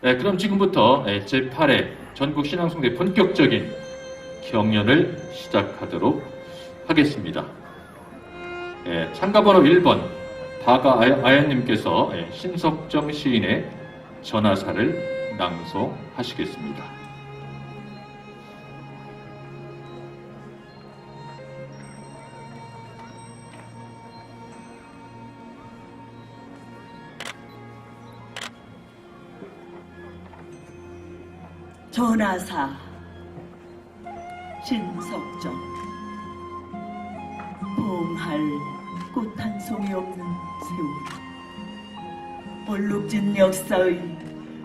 네, 그럼 지금부터 제8회 전국 신앙송대 본격적인 경연을 시작하도록 하겠습니다. 예, 참가번호 1번 다가 아야님께서 예, 신석정 시인의 전하사를 낭송하시겠습니다. 전하사 신석정. 봉할 꽃 한 송이 없는 세월. 얼룩진 역사의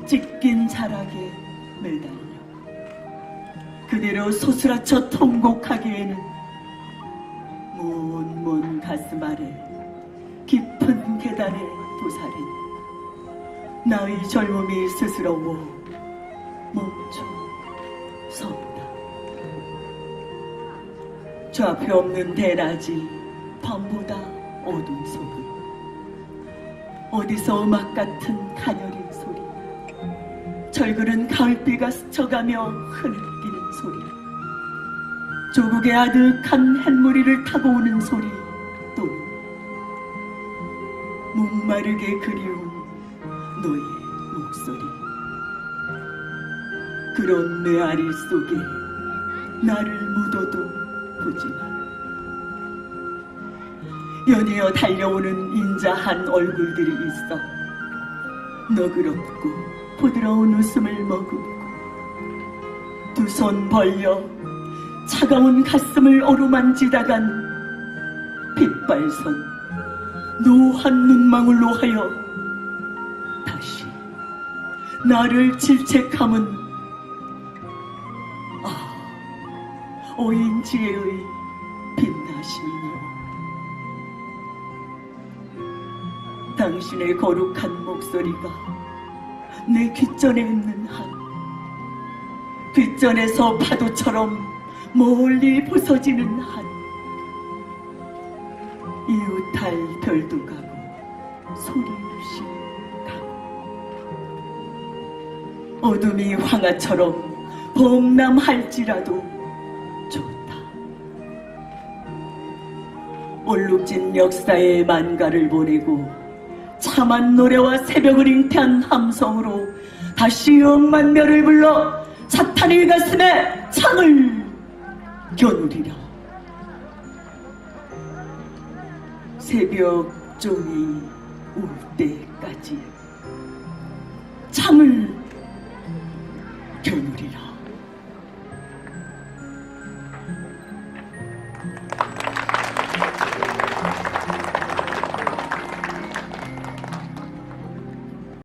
찢긴 자락에 매달려 그대로 소스라쳐 통곡하기에는 문문 가슴 아래 깊은 계단에 도사린 나의 젊음이 스스러워 멈춰. 섰다. 좌표 없는 대낮이 밤보다 어두운 속은 어디서 음악 같은 가녀린 소리. 철그른 가을비가 스쳐가며 흐느끼는 소리. 조국의 아득한 햇무리를 타고 오는 소리 또는 목마르게 그리운 너의 목소리 그런 메아리 속에 나를 묻어도 보지 마. 연이어 달려오는 인자한 얼굴들이 있어. 너그럽고 부드러운 웃음을 머금고 두 손 벌려 차가운 가슴을 어루만지다간 핏발선 노한 눈망울로 하여 다시 나를 질책함은 오인 지혜의 빛나심이요. 당신의 거룩한 목소리가 내 귓전에 있는 한 귓전에서 파도처럼 멀리 부서지는 한 이웃할 별도 가고 소리 없이 가고 어둠이 황하처럼 범람할지라도 얼룩진 역사의 만가를 보내고 참한 노래와 새벽을 잉태한 함성으로 다시 억만별을 불러 사탄의 가슴에 창을 겨누리라. 새벽 종이 울 때까지 창을 겨누리라.